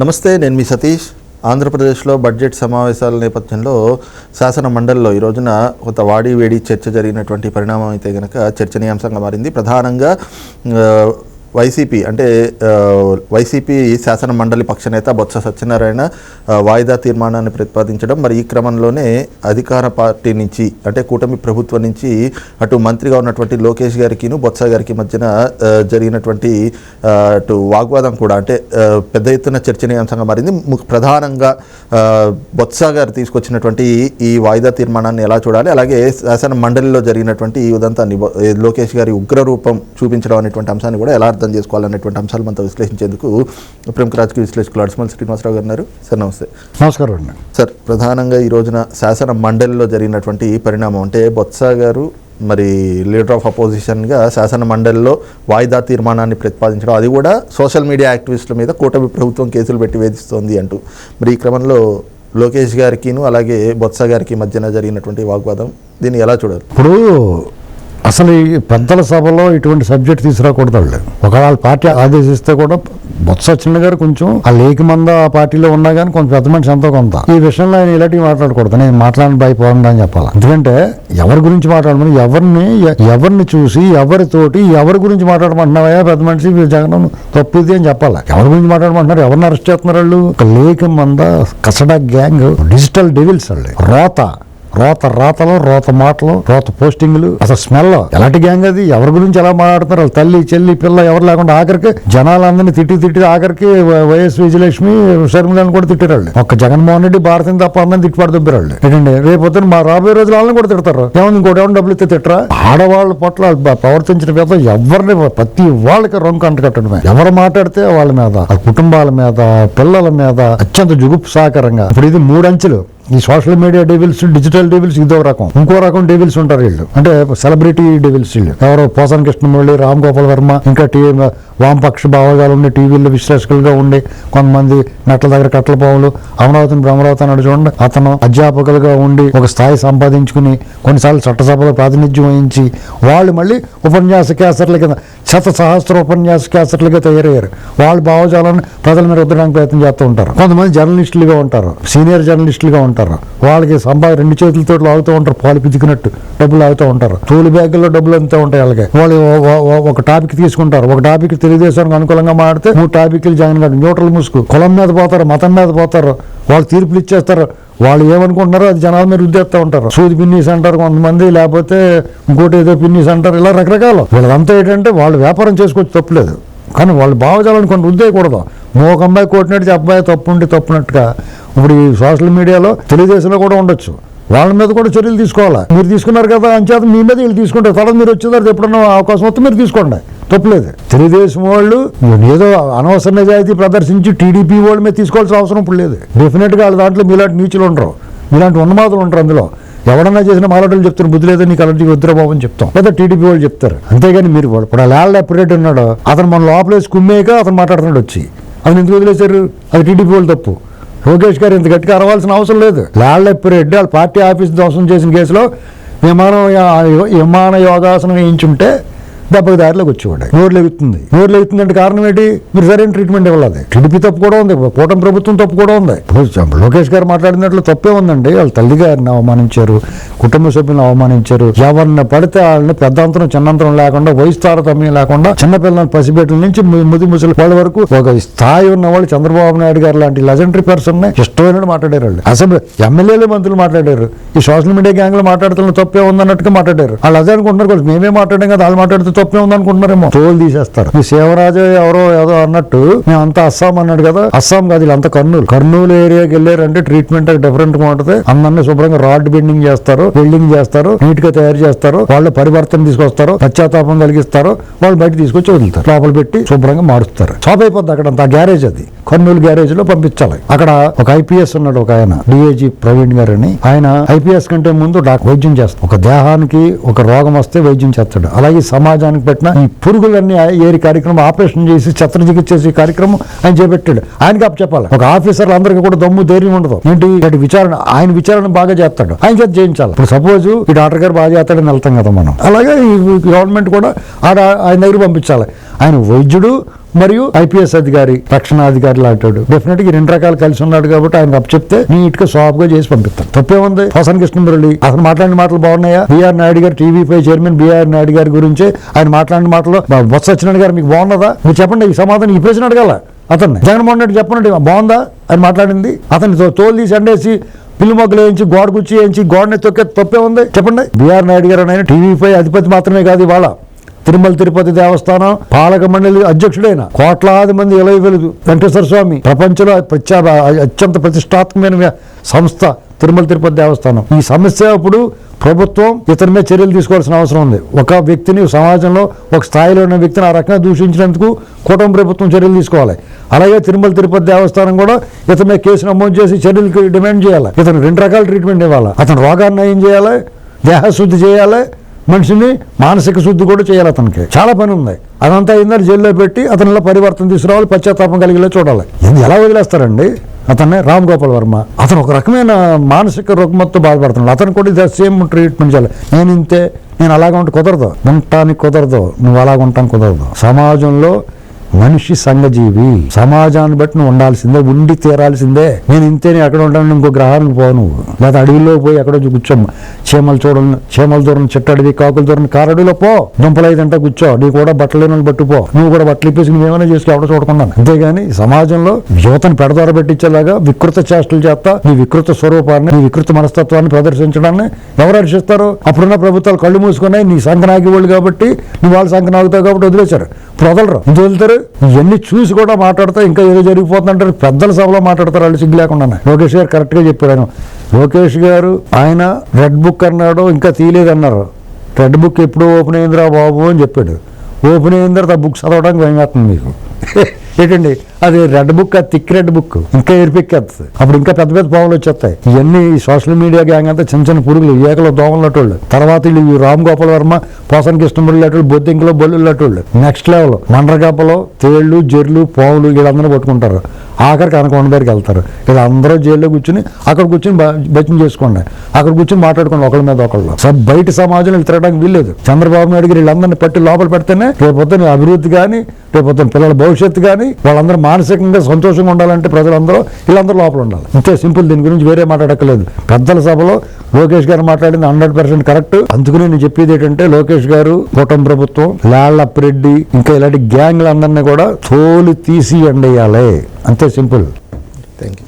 నమస్తే నేను మీ సతీష్. ఆంధ్రప్రదేశ్లో బడ్జెట్ సమావేశాల నేపథ్యంలో శాసన మండలిలో ఈ రోజున కొంత వాడి వేడి చర్చ జరిగినటువంటి పరిణామం అయితే కనుక చర్చనీయాంశంగా మారింది. ప్రధానంగా వైసీపీ అంటే వైసీపీ శాసన మండలి పక్షనేత బొత్స సత్యనారాయణ వాయిదా తీర్మానాన్ని ప్రతిపాదించడం మరి ఈ క్రమంలోనే అధికార పార్టీ నుంచి అంటే కూటమి ప్రభుత్వం నుంచి అటు మంత్రిగా ఉన్నటువంటి లోకేష్ గారికిను బొత్స గారికి మధ్యన జరిగినటువంటి అటు వాగ్వాదం కూడా అంటే పెద్ద ఎత్తున చర్చనీయాంశంగా మారింది. ప్రధానంగా బొత్స గారు తీసుకొచ్చినటువంటి ఈ వాయిదా తీర్మానాన్ని ఎలా చూడాలి? అలాగే శాసన మండలిలో జరిగినటువంటి ఈ ఉదంతాన్ని లోకేష్ గారి ఉగ్రరూపం చూపించడం అనేటువంటి అంశాన్ని కూడా ఎలా అర్థం చేసుకోవాలనేటువంటి అంశాలు మనతో విశ్లేషించేందుకు ప్రముఖ రాజకీయ విశ్లేషకులు అడిసిమల్ శ్రీనివాసరావు గారు ఉన్నారు. సార్ నమస్తే. నమస్కారం అండి. సార్ ప్రధానంగా ఈ రోజున శాసన మండలిలో జరిగినటువంటి పరిణామం అంటే బొత్స గారు మరి లీడర్ ఆఫ్ అపోజిషన్గా శాసన మండలిలో వాయిదా తీర్మానాన్ని ప్రతిపాదించడం అది కూడా సోషల్ మీడియా యాక్టివిస్టుల మీద కూటమి ప్రభుత్వం కేసులు పెట్టి వేధిస్తోంది అంటూ. మరి ఈ క్రమంలో లోకేష్ గారికిను అలాగే బొత్స గారికి మధ్యన జరిగినటువంటి వాగ్వాదం దీన్ని ఎలా చూడాలి? ఇప్పుడు అసలు ఈ పెద్దల సభలో ఇటువంటి సబ్జెక్ట్ తీసుకురాకూడదు వాళ్ళు. ఒకవేళ పార్టీ ఆదేశిస్తే కూడా బొత్స చిన్న గారు కొంచెం ఆ లేకి మంద ఆ పార్టీలో ఉన్నా కానీ కొంచెం పెద్ద మనిషి ఎంతో కొంత. ఈ విషయంలో ఆయన ఇలాంటివి మాట్లాడకూడదు. నేను మాట్లాడిన భయపోండి అని చెప్పాలి. ఎందుకంటే ఎవరి గురించి మాట్లాడమని ఎవరిని ఎవరిని చూసి ఎవరితోటి ఎవరి గురించి మాట్లాడమంటున్నావా పెద్ద మనిషి జగన్ తప్పిది అని చెప్పాలి. ఎవరి గురించి మాట్లాడమంటున్నారు? ఎవరిని అరెస్ట్ చేస్తున్నారు వాళ్ళు? ఒక లేఖ మంద కసడా గ్యాంగ్ డిజిటల్ డెవిల్స్ వాళ్ళు. రోత. రోత రాతలు రోత మాటలు రోత పోస్టింగ్లు. అసలు స్మెల్ ఎలాంటి గ్యాంగ్ అది? ఎవరి గురించి ఎలా మాట్లాడుతున్నారు? తల్లి చెల్లి పిల్ల ఎవరు లేకుండా ఆఖరికి జనాలందరినీ తిట్టి తిట్టి ఆఖరికి వైఎస్ విజయలక్ష్మి షర్మిలను కూడా తిట్టారు వాళ్ళు ఒక్క జగన్మోహన్ రెడ్డి భారతం తప్ప అందరిని తిట్టుపాటు దుబ్బిరు ఏంటండి? రేపు పొద్దున్న మా రాబోయే రోజులు వాళ్ళని కూడా తిడతారు. ఏమైంది ఇంకోటి ఏమైనా డబ్బులు ఇస్తే తిట్టరా? ఆడవాళ్ళ పట్ల ప్రవర్తించిన మీద ఎవరిని ప్రతి వాళ్ళకి రొంక అంటకట్టడమే ఎవరు మాట్లాడితే వాళ్ళ మీద కుటుంబాల మీద పిల్లల మీద అత్యంత జుగుప్సాకరంగా ఇప్పుడు ఇది మూడంచెలు. ఈ social media devils digital devils ఇదో రకం. ఇంకో రకం డెవిల్స్ ఉంటారు వీళ్ళు. అంటే సెలబ్రిటీ డెవిల్స్ వీళ్ళు. ఎవరో పోసన్ కృష్ణమురళి రామ్ గోపాల్ వర్మ ఇంకా టీ వామపక్ష భావజాలు ఉండి టీవీల్లో విశ్లేషకులుగా ఉండి కొంతమంది నెట్ల దగ్గర కట్టల పావులు అమరావతిని బ్రహ్మరావతి అన్నాడు చూడండి. అతను అధ్యాపకులుగా ఉండి ఒక స్థాయి సంపాదించుకుని కొన్నిసార్లు చట్టసభలో ప్రాతినిధ్యం వహించి వాళ్ళు మళ్ళీ ఉపన్యాస కేసర్ల కింద శత సహస్ర ఉపన్యాస క్యాసెట్లుగా తయారయ్యారు. వాళ్ళ భావజాలను ప్రజల మీద రుద్దడానికి ప్రయత్నం చేస్తూ ఉంటారు. కొంతమంది జర్నలిస్టులుగా ఉంటారు. సీనియర్ జర్నలిస్టులుగా ఉంటారు. వాళ్ళకి సంపా రెండు చేతులతో లాగుతూ ఉంటారు. పాలు పితికినట్టు డబ్బులు లాగుతూ ఉంటారు. తోలు బ్యాగుల్లో డబ్బులు అంతా ఉంటాయి వాళ్ళకి. వాళ్ళు ఒక టాపిక్ తీసుకుంటారు. ఒక టాపిక్ తెలుగుదేశానికి అనుకూలంగా మాడితే మూడు టాపిక్లు జగన్ గారు న్యూట్రల్ ముసుగు కులం మీద పోతారు మతం మీద పోతారు. వాళ్ళు తీర్పులు ఇచ్చేస్తారు. వాళ్ళు ఏమనుకుంటున్నారో అది జనాల మీద రుద్దేస్తూ ఉంటారు. సూది పిన్నీస్ అంటారు కొంతమంది లేకపోతే ఇంకోటి ఏదో పిన్నీస్ అంటారు ఇలా రకరకాలు. వీళ్ళంతా ఏంటంటే వాళ్ళు వ్యాపారం చేసుకోవచ్చు తప్పులేదు. కానీ వాళ్ళు భావజాలను కొన్ని రుద్దేయకూడదు. నువ్వు ఒక అమ్మాయి కొట్టినట్టు అబ్బాయి తప్పు ఉండి తప్పునట్టుగా. ఇప్పుడు ఈ సోషల్ మీడియాలో తెలుగుదేశంలో కూడా ఉండొచ్చు. వాళ్ళ మీద కూడా చర్యలు తీసుకోవాలి. మీరు తీసుకున్నారు కదా అంచేత మీ మీద వీళ్ళు తీసుకుంటారు. తర్వాత మీరు వచ్చేదారు ఎప్పుడన్నా అవకాశం వస్తే మీరు తీసుకోండి. తప్పులేదు. తెలుగుదేశం వాళ్ళు ఏదో అనవసర నిజాయితీ ప్రదర్శించి టీడీపీ వాళ్ళ మీద తీసుకోవాల్సిన అవసరం ఇప్పుడు లేదు. డెఫినెట్గా వాళ్ళ దాంట్లో మీలాంటి నీచులు ఉండరు. మీలాంటి ఉన్నమాతలు ఉంటారు అందులో. ఎవడన్నా చేసిన మాలాటలు చెప్తారు బుద్ధి లేదో నీకు అలాంటి వద్దురా అని చెప్తాం. లేదా టీడీపీ వాళ్ళు చెప్తారు. అంతేగాని మీరు ఇప్పుడు లాల్ ఎప్పుడేట్ ఉన్నాడు. అతను మన లోపలేసి కుమ్మేక అతను మాట్లాడుతున్నాడు వచ్చి. అతను ఎందుకు వదిలేశారు? అది టీడీపీ వాళ్ళు తప్పు. లోకేష్ గారు ఇంత గట్టిగా అరవాల్సిన అవసరం లేదు. లాల్ ఎప్పుడెడ్డి వాళ్ళ పార్టీ ఆఫీస్ ధ్వంసం చేసిన కేసులో విమానం విమాన యోగాసనం వేయించుంటే దెబ్బకి దారిలోకి వచ్చేవాడు. నోరు లెగుతుంది. నోరు లెగుతుందంటే కారణం ఏంటి? మీరు సరైన ట్రీట్మెంట్ ఇవ్వాలి టీడీపీ తప్పు కూడా ఉంది. కూటమి ప్రభుత్వం తప్పు కూడా ఉంది. లోకేష్ గారు మాట్లాడినట్లు తప్పే ఉందండి. వాళ్ళ తల్లి గారిని అవమానించారు. కుటుంబ సభ్యులను అవమానించారు. ఎవరిని పడితే వాళ్ళని పెద్ద అంతరం చిన్నంతరం లేకుండా వయసు తారతమ్యం లేకుండా చిన్నపిల్లల పసిబిడ్డల నుంచి ముది ముసలి వాళ్ళ వరకు ఒక స్థాయి ఉన్న వాళ్ళు చంద్రబాబు నాయుడు గారు లాంటి లెజెండరీ పర్సన్ ఇష్టమైన మాట్లాడారు వాళ్ళు. అసలు ఎమ్మెల్యేలు మంత్రులు మాట్లాడారు. ఈ సోషల్ మీడియా గ్యాంగ్లు మాట్లాడుతున్న తప్పే ఉందన్నట్టుగా మాట్లాడారు. వాళ్ళు అదే అనుకుంటున్నారు. మేమే మాట్లాడాం కదా వాళ్ళు మాట్లాడితే తప్పే ఉందనుకుంటున్నారేమో. తోలు తీసేస్తారు. ఈ శివరాజు ఎవరో ఏదో అన్నట్టు మేము అంతా అస్సాం అన్నాడు కదా. అస్సాం కాదు వీళ్ళంతా కర్నూలు. కర్నూలు ఏరియాకి వెళ్ళారంటే ట్రీట్మెంట్ డిఫరెంట్గా ఉంటుంది. అందరినీ శుభ్రంగా రాడ్ బెండింగ్ చేస్తారు బిల్డింగ్ చేస్తారు నీట్గా తయారు చేస్తారు. వాళ్ళు పరివర్తన తీసుకొస్తారు పశ్చాత్తాపం కలిగిస్తారు. వాళ్ళు బయట తీసుకొచ్చి వదులుతారు. లోపల పెట్టి శుభ్రంగా మారుస్తారు. షాప్ అయిపోద్ది అక్కడ అంత గ్యారేజ్ అది. కర్నూలు గ్యారేజ్లో పంపించాలి. అక్కడ ఒక ఐపీఎస్ ఉన్నాడు ఒక ఆయన డిఏజీ ప్రవీణ్ గారు అని ఆయన ఐపీఎస్ కంటే ముందు డాక్టర్ వైద్యం చేస్తాడు. ఒక దేహానికి ఒక రోగం వస్తే వైద్యం చేస్తాడు. అలాగే సమాజానికి పెట్టిన ఈ పురుగులన్నీ ఏరి కార్యక్రమం ఆపరేషన్ చేసి చిత్రచికిత్స చేసే కార్యక్రమం ఆయన చేపట్టాడు. ఆయనకి అప్పు చెప్పాలి. ఒక ఆఫీసర్ అందరికీ కూడా దమ్ము ధైర్యం ఉండదు. ఏంటి? ఇటు విచారణ ఆయన విచారణ బాగా చేస్తాడు. ఆయన చేత చేయించాలి. ఇప్పుడు సపోజ్ ఈ డాక్టర్ గారు బాగా చేస్తాడని వెళ్తాం కదా మనం. అలాగే ఈ గవర్నమెంట్ కూడా ఆడ ఆయన దగ్గర పంపించాలి. ఆయన వైద్యుడు మరియు ఐపీఎస్ అధికారి రక్షణాధికారి లాంటాడు. డెఫినెట్గా రెండు రకాలు కలిసి ఉన్నాడు కాబట్టి ఆయన చెప్తే నీట్గా సాఫ్గా చేసి పంపిస్తాను. తప్పేముంది? ఉంది హోసన్ కృష్ణమురళి అతను మాట్లాడిన మాటలు బాగున్నాయా? బీఆర్ నాయుడు గారు టీవీ పై చైర్మన్ బీఆర్ నాయుడు గారి గురించి ఆయన మాట్లాడిన మాటలు బొత్స సత్యనారాయణ గారు మీకు బాగున్నదా? మీరు చెప్పండి ఈ సమాధానం ఈ ప్రశ్న అడగాల అతన్ని. జగన్మోహన్ రెడ్డి చెప్పండి బాగుందా? అని మాట్లాడింది. అతన్ని తో- తోలు తీసి అండేసి పిల్లి మొగ్గలు వేయించి గోడ గుచ్చి వేయించి గోడని తొక్కే తప్పే ఉంది చెప్పండి. బీఆర్ నాయుడు గారు ఆయన టీవీపై అధిపతి మాత్రమే కాదు ఇవాళ. తిరుమల తిరుపతి దేవస్థానం పాలక మండలి అధ్యక్షుడైన కోట్లాది మంది ఇలవ వెలుగు వెంకటేశ్వర స్వామి ప్రపంచంలో అత్యంత ప్రతిష్టాత్మకమైన సంస్థ తిరుమల తిరుపతి దేవస్థానం. ఈ సమస్య అప్పుడు ప్రభుత్వం ఇతని మీద చర్యలు తీసుకోవాల్సిన అవసరం ఉంది. ఒక వ్యక్తిని సమాజంలో ఒక స్థాయిలో ఉన్న వ్యక్తిని ఆ రకంగా దూషించినందుకు కూటమి ప్రభుత్వం చర్యలు తీసుకోవాలి. అలాగే తిరుమల తిరుపతి దేవస్థానం కూడా ఇతని మీద కేసు నమోదు చేసి చర్యలకు డిమాండ్ చేయాలి. ఇతను రెండు రకాల ట్రీట్మెంట్ ఇవ్వాలి. అతను రోగాన్ని నయం చేయాలి దేహశుద్ధి చేయాలి మనిషిని మానసిక శుద్ధి కూడా చేయాలి అతనికి. చాలా పని ఉంది. అదంతా అయిందని జైల్లో పెట్టి అతనిలో పరివర్తన తీసుకురావాలి పశ్చాత్తాపం కలిగేలా చూడాలి. ఇది ఎలా వదిలేస్తారండి? అతన్ని రామ్ గోపాల్ వర్మ. అతను ఒక రకమైన మానసిక రుగ్మతతో బాధపడుతున్నాడు. అతను కూడా ఇదే సేమ్ ట్రీట్మెంట్ చేయాలి. నేను ఇంతే నేను అలాగ ఉంటే కుదరదు. ఉండటానికి కుదరదు. నువ్వు అలాగ ఉంటాను కుదరదు. సమాజంలో మనిషి సంఘజీవి సమాజాన్ని బట్టి నువ్వు ఉండాల్సిందే ఉండి తీరాల్సిందే. నేను ఇంతేనే ఎక్కడ ఉంటాను ఇంకో గ్రహానికి పోను లేదా అడవిలో పోయి ఎక్కడో కూర్చో చీమలు చూడండి చీమల దూరం చెట్టు అడవి కాకుల దూరం కారడిలో పో. దుంపలు ఐదంటే కూర్చో. నీ కూడా బట్టలు లేని వాళ్ళు బట్టు పో. నువ్వు కూడా బట్టలు ఇప్పేసి నువ్వేమైనా చేసి ఎవడో చూడకుండా అంతేగాని సమాజంలో యువతను పెడదార పెట్టించేలాగా వికృత చేష్టలు చేస్తా నీ వికృత స్వరూపాన్ని నీ వికృత మనస్తత్వాన్ని ప్రదర్శించడాన్ని ఎవరు హర్షిస్తారు అప్పుడున్న ప్రభుత్వాలు కళ్ళు మూసుకున్నాయి నీ సంఘ వాళ్ళు కాబట్టి నువ్వు వాళ్ళ సంఘనాగుతావు కాబట్టి వదిలేశారు. వదలరు వదులుతారు ఇవన్నీ చూసి కూడా మాట్లాడతా ఇంకా ఏదో జరిగిపోతుందంటారు. పెద్దల సభలో మాట్లాడతారు వాళ్ళు సిగ్గు లేకుండా లోకేష్ గారు కరెక్ట్గా చెప్పారు ఆయన. లోకేష్ గారు ఆయన రెడ్ బుక్ అన్నాడు ఇంకా తీయలేదన్నారు రెడ్ బుక్ ఎప్పుడు ఓపెన్ అయిందిరా బాబు అని చెప్పాడు. ఓపెన్ అయిన తర్వాత ఆ బుక్ చదవడానికి భయం వేస్తుంది మీకు. ఏంటండి? అది రెడ్ బుక్ అది థిక్ రెడ్ బుక్. ఇంకా ఎరిపెక్కేస్తుంది అప్పుడు ఇంకా పెద్ద పెద్ద పావులు వచ్చేస్తాయి. ఇవన్నీ ఈ సోషల్ మీడియా గ్యాంగ్ అంతా చిన్న చిన్న పురుగులు ఏకలో దోమలు లటోళ్ళు తర్వాత వీళ్ళు ఈ రామ్ గోపాల్ వర్మ పోసన్ కృష్ణముడు లటోళ్ళు బొద్దింకలో బొల్లు లటోళ్ళు నెక్స్ట్ లెవెల్ మండ్రగాపలో తేళ్ళు జెర్లు పావులు వీళ్ళందరూ పట్టుకుంటారు. ఆఖరికి అనకొండ దగ్గరికి వెళ్తారు. వీళ్ళందరూ జైల్లో కూర్చుని అక్కడ కూర్చుని బచం చేసుకోండి. అక్కడ కూర్చుని మాట్లాడుకోండి ఒకళ్ళ మీద ఒకళ్ళు. సో బయట సమాజంలో తిరగడానికి వీల్లేదు. చంద్రబాబు నాయుడు గారు వీళ్ళందరినీ పట్టి లోపల పెడితేనే రేపు పొద్దున్న అభివృద్ధి కానీ రేపు పిల్లల భవిష్యత్తు కానీ వాళ్ళందరూ మానసికంగా సంతోషంగా ఉండాలంటే ప్రజలందరూ వీళ్ళందరూ లోపల ఉండాలి. ఇంతే సింపుల్ దీని గురించి వేరే మాట్లాడక్కర్లేదు. పెద్దల సభలో లోకేష్ గారు మాట్లాడింది హండ్రెడ్ పర్సెంట్ కరెక్ట్. అందుకని నేను చెప్పేది ఏంటంటే లోకేష్ గారు కూటమి ప్రభుత్వం లాళ్ళప్పిరెడ్డి ఇంకా ఇలాంటి గ్యాంగ్లందరినీ కూడా తోలు తీసి ఎండేయాలి. అంతే సింపుల్. Thank you